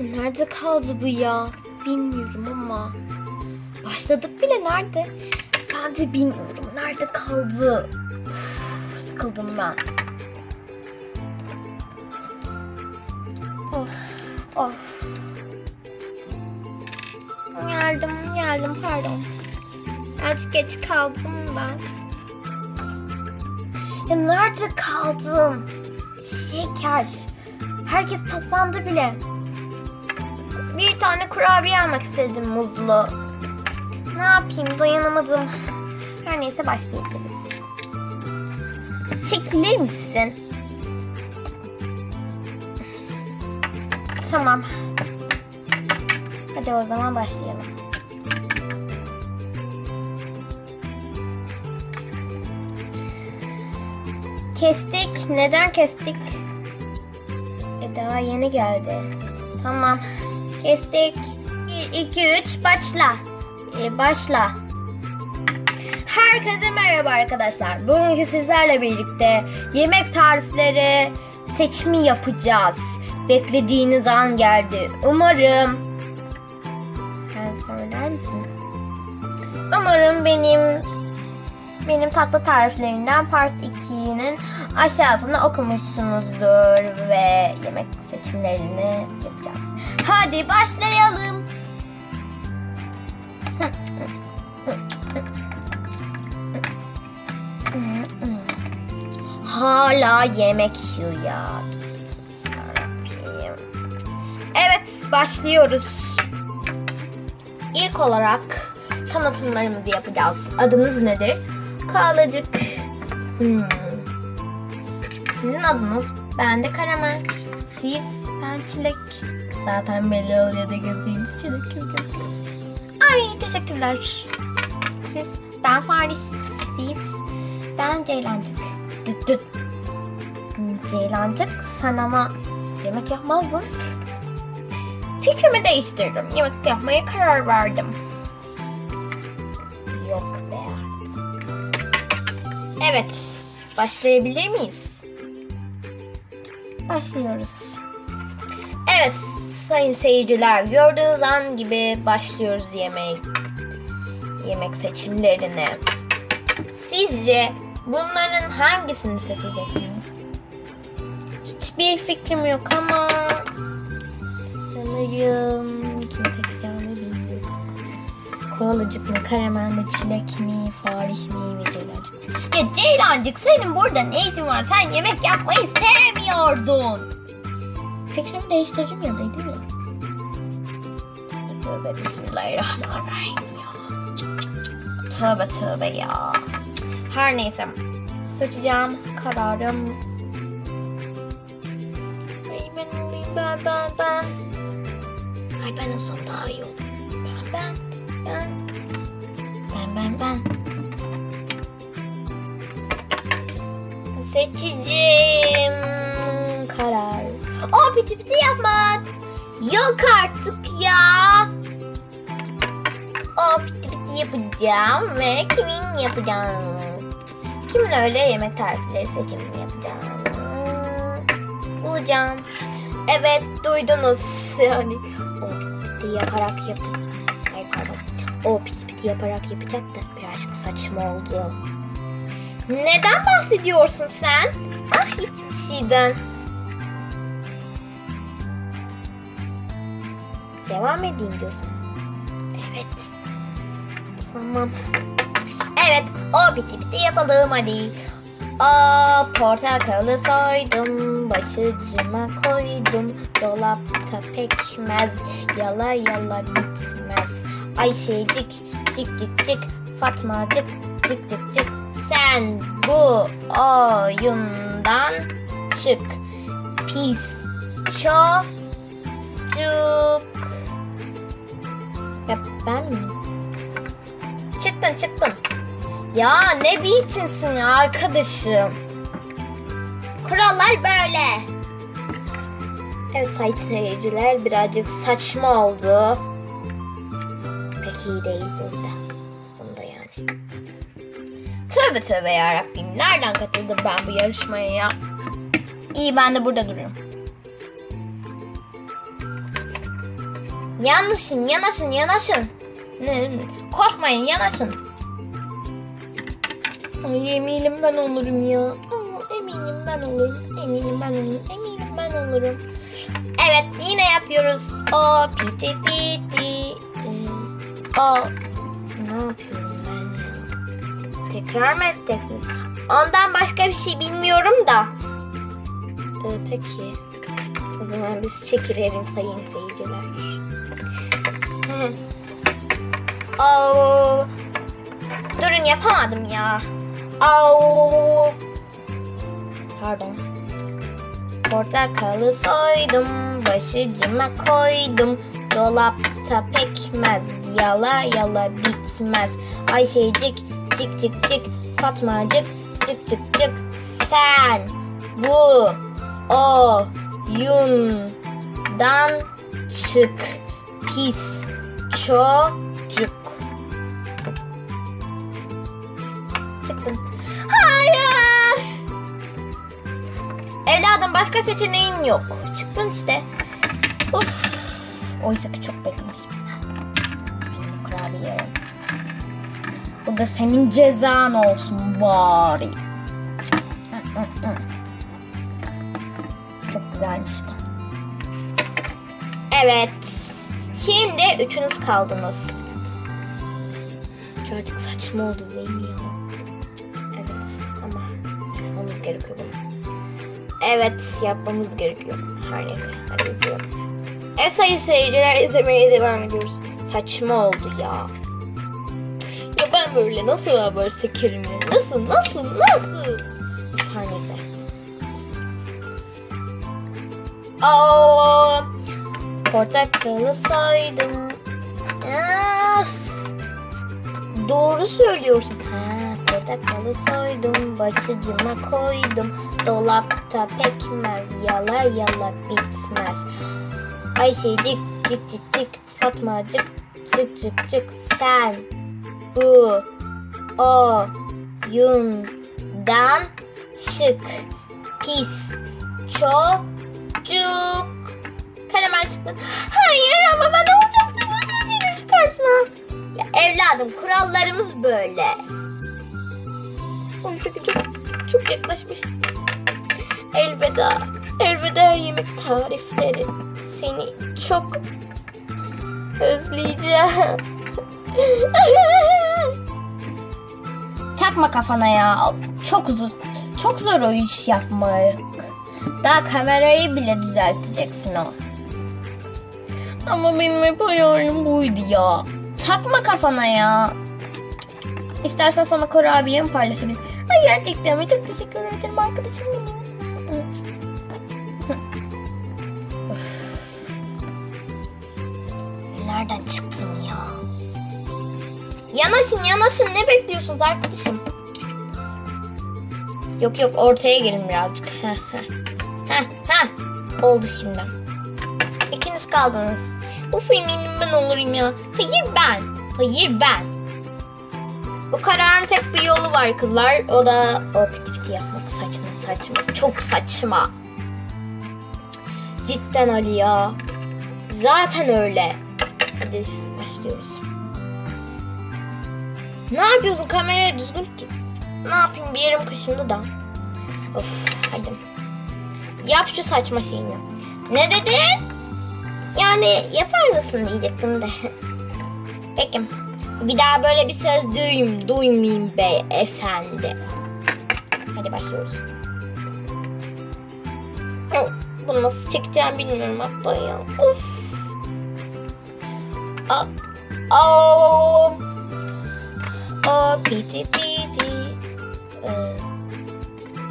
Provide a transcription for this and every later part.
Nerede kaldı bu ya? Bilmiyorum ama. Başladık bile nerede? Ben de bilmiyorum. Nerede kaldı? Uf, sıkıldım ben. Of, of. Geldim, geldim pardon. Azıcık geç kaldım ben. Ya nerede kaldım? Şeker. Herkes toplandı bile. Bir tane kurabiye almak istedim muzlu. Ne yapayım dayanamadım. Her neyse başlayabiliriz. Çekilir misin? Tamam. Hadi o zaman başlayalım. Kestik. Neden kestik? E daha yeni geldi. Tamam. Kestik. 1, 2, 3 başla. E, başla. Herkese merhaba arkadaşlar. Bugün sizlerle birlikte yemek tarifleri seçimi yapacağız. Beklediğiniz an geldi. Umarım sen söyler misin? Umarım benim benim tatlı tariflerinden part 2'nin aşağısında okumuşsunuzdur ve yemek seçimlerini yapacağız. Hadi başlayalım. Hala yemek yiyor ya. Evet başlıyoruz. İlk olarak tanıtımlarımızı yapacağız. Adınız nedir? Kalacık. Hmm. Sizin adınız? Ben de karamel. Siz? Ben çilek. Zaten belli oluyor da gözleriniz gözüküyor. Ay teşekkürler. Siz? Ben Faris. Siz? Ben Ceylancık. Düt düt. Ceylancık sen ama yemek yapmazdın. Fikrimi değiştirdim. Yemek yapmaya karar verdim. Yok be Evet. Başlayabilir miyiz? Başlıyoruz. Sayın seyirciler gördüğünüz an gibi başlıyoruz yemek yemek seçimlerine. Sizce bunların hangisini seçeceksiniz? Hiçbir fikrim yok ama sanırım kimi seçeceğimi bilmiyorum. Koalıcık mı, karamel mi, çilek mi, farih mi ve ceylancık mı? Ya Ceylancık senin burada ne işin var? Sen yemek yapmayı sevmiyordun. Fikrimi değiştirdim ya dedim ya. Tövbe bismillahirrahmanirrahim ya. Tövbe tövbe ya. Her neyse. Seçeceğim kararım. Ay ben olayım ben ben ben. Ay ben olsam daha iyi olur. Ben ben ben. Ben ben ben. Seçeceğim. O piti piti yapmak. Yok artık ya. O piti piti yapacağım ve kimin yapacağım? Kimin öyle yemek tarifleri seçimini yapacağım? Bulacağım. Evet duydunuz yani. O piti piti yaparak yap. Ay pardon. O piti piti yaparak yapacak da birazcık saçma oldu. Neden bahsediyorsun sen? Ah hiçbir şeyden. Devam edeyim diyorsun. Evet. Tamam. Evet, o biti biti yapalım hadi. O portakalı soydum, başucuma koydum. Dolapta pekmez, yala yala bitmez. Ayşecik, cik cik cik, Fatmacık, cik cik cik. Sen bu oyundan çık. Pis çocuk. Ya ben mi? Çıktın çıktın. Ya ne biçimsin ya arkadaşım. Kurallar böyle. Evet sayın seyirciler birazcık saçma oldu. Pek iyi değil burada. Bunda yani. Tövbe tövbe yarabbim. Nereden katıldım ben bu yarışmaya ya? İyi ben de burada duruyorum. Yanlışın, yanaşın, yanaşın. Korkmayın, yanaşın. Ay eminim ben olurum ya. Eminim ben olurum. Eminim ben olurum. Eminim ben olurum. Evet yine yapıyoruz. O piti piti. O. Ne yapıyorum ben ya? Tekrar mı edeceksiniz? Ondan başka bir şey bilmiyorum da. Ee, peki. O zaman biz çekilelim sayın seyirciler. Oo. Durun yapamadım ya. Oo. Pardon. Portakalı soydum, başucuma koydum. Dolapta pekmez, yala yala bitmez. Ayşecik, cik cik cik, Fatmacık, cık cık cık. Sen bu o yundan çık pis çocuk. Çıktım. Hayır. Evladım başka seçeneğin yok. Çıktın işte. Uf. Oysa ki çok beklemişim. Kurabiye. Bu da senin cezan olsun bari. Çok güzelmiş bu. Evet. Şimdi üçünüz kaldınız. Birazcık saçma oldu değil mi ya? Evet ama yapmamız gerekiyor bunu. Evet yapmamız gerekiyor. Her neyse hadi izleyelim. Evet sayın seyirciler izlemeye devam ediyoruz. Saçma oldu ya. Ya ben böyle nasıl haber sekerim ya? Nasıl nasıl nasıl? Her neyse. Aa, portakalı soydum. Of. Doğru söylüyorsun. Ha, portakalı soydum, başucuma koydum. Dolapta pekmez, yala yala bitmez. Ayşecik, cik cik cik, Fatmacık, cık cık cık. Sen bu o yundan çık pis çocuk. Karamel çıktı. Hayır ama ben olacaktım. Bana çıkarsın. Ya evladım kurallarımız böyle. Oysa ki çok, çok yaklaşmış. Elveda. Elveda yemek tarifleri. Seni çok özleyeceğim. Takma kafana ya. Çok zor. Çok zor o iş yapmak. Daha kamerayı bile düzelteceksin o. Ama benim hep hayalim buydu ya. Takma kafana ya. İstersen sana kurabiyemi paylaşabilirim. Ay gerçekten mi? Çok teşekkür ederim arkadaşım benim. Nereden çıktın ya? Yanaşın yanaşın ne bekliyorsunuz arkadaşım? Yok yok ortaya gelin birazcık. Heh, heh. Oldu şimdi. İkiniz kaldınız. Uf eminim ben olurum ya. Hayır ben. Hayır ben. Bu kararın tek bir yolu var kızlar. O da o piti yapmak saçma saçma. Çok saçma. Cidden Ali ya. Zaten öyle. Hadi başlıyoruz. Ne yapıyorsun kamerayı düzgün tut. Ne yapayım bir yerim kaşındı da. Of hadi. Yap şu saçma şeyini. Ne dedin? Yani yapar mısın diyecektim de. Peki. Bir daha böyle bir söz duyayım, duymayayım beyefendi. Hadi başlıyoruz. Oh, Bunu nasıl çekeceğim bilmiyorum hatta ya. Of. Aa, aa, aa, piti piti. Ee,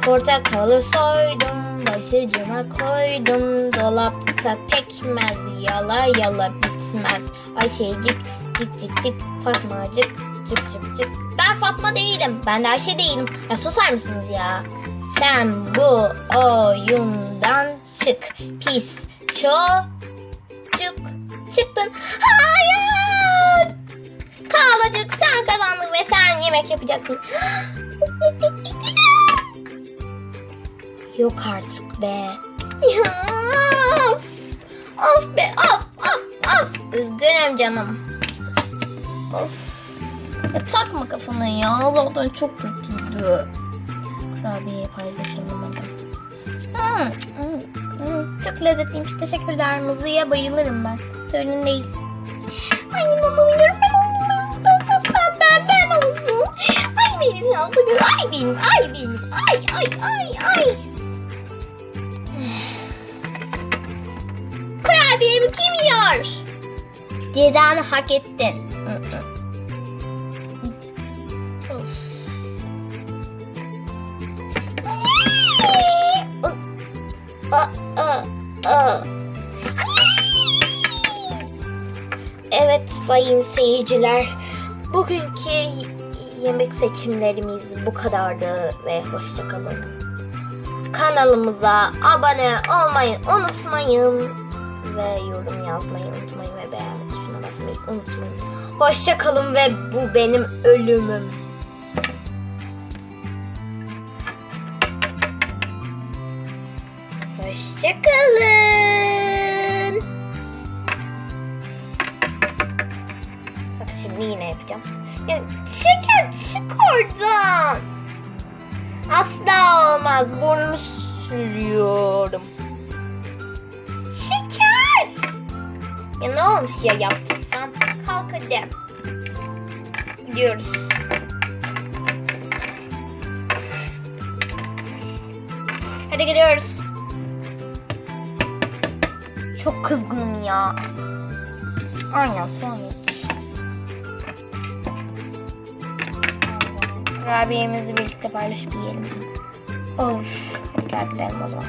portakalı soydum, başucuma koydum. Dolapta pekmez, yala yala bitmez. Ayşecik, cik cik cik, Fatmacık, cık cık cık. Ben Fatma değilim, ben de Ayşe değilim. Ya susar mısınız ya? Sen bu oyundan çık, pis çocuk. Çıktın. Hayır! Kağlacık sen kazandın ve sen yemek yapacaksın. Yok artık be. Of, of be of of of. Üzgünüm canım. Of. Ya takma kafana ya. Zaten çok kötüydü. Kurabiye paylaşalım hadi. Hmm, hmm, hmm. Çok lezzetliymiş. Teşekkürler. Muzluya bayılırım ben. Sorun değil. Ay ben onu. Ben ben ben ben olsun. Ay benim şansım. Ay benim. Ay benim. Ay ay ay ay. Kurabiyemi kim yiyor? Cezanı hak ettin. Aa, aa. Evet sayın seyirciler. Bugünkü yemek seçimlerimiz bu kadardı ve hoşçakalın. Kanalımıza abone olmayı unutmayın ve yorum yazmayı unutmayın ve beğen tuşuna basmayı unutmayın. Hoşçakalın ve bu benim ölümüm. Hoşçakalın. Bak şimdi yine yapacağım. Ya şeker çık oradan. Asla olmaz. Burnumu sürüyorum. Ya ne olmuş ya yaptıysam? Kalk hadi. Gidiyoruz. Hadi gidiyoruz. Çok kızgınım ya. Aynen sonra hiç. Kurabiyemizi birlikte paylaşıp yiyelim. Olur. Gel gidelim o zaman.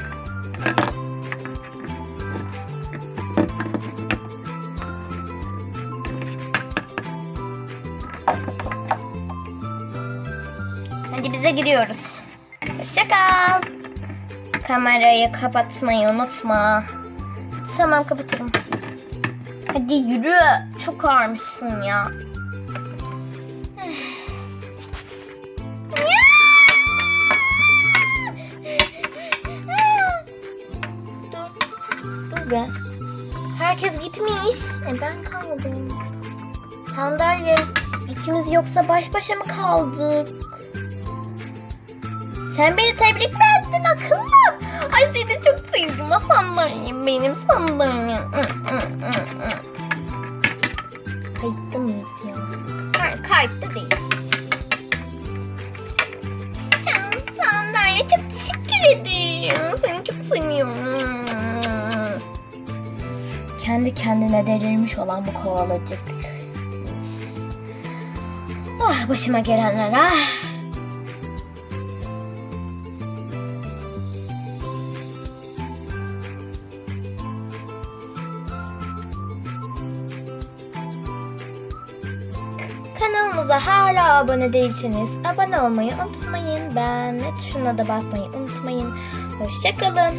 Hadi bize gidiyoruz. Hoşça kal. Kamerayı kapatmayı unutma. Tamam kapatırım. Hadi yürü. Çok ağırmışsın ya. Dur. Dur be. Herkes gitmiş. E ben kaldım. Sandalye. İkimiz yoksa baş başa mı kaldık? Sen beni tebrik mi ettin akıllım? Ay seni çok sevdim. O sandalyem benim sandalyem. Kayıtta mıyız ya? Hayır kayıtta değil. Sen sandalye çok teşekkür ederim. Seni çok seviyorum. Kendi kendine delirmiş olan bu kovalacık. Ah başıma gelenler ah. Abone değilseniz abone olmayı unutmayın. Beğenme tuşuna da basmayı unutmayın. Hoşçakalın.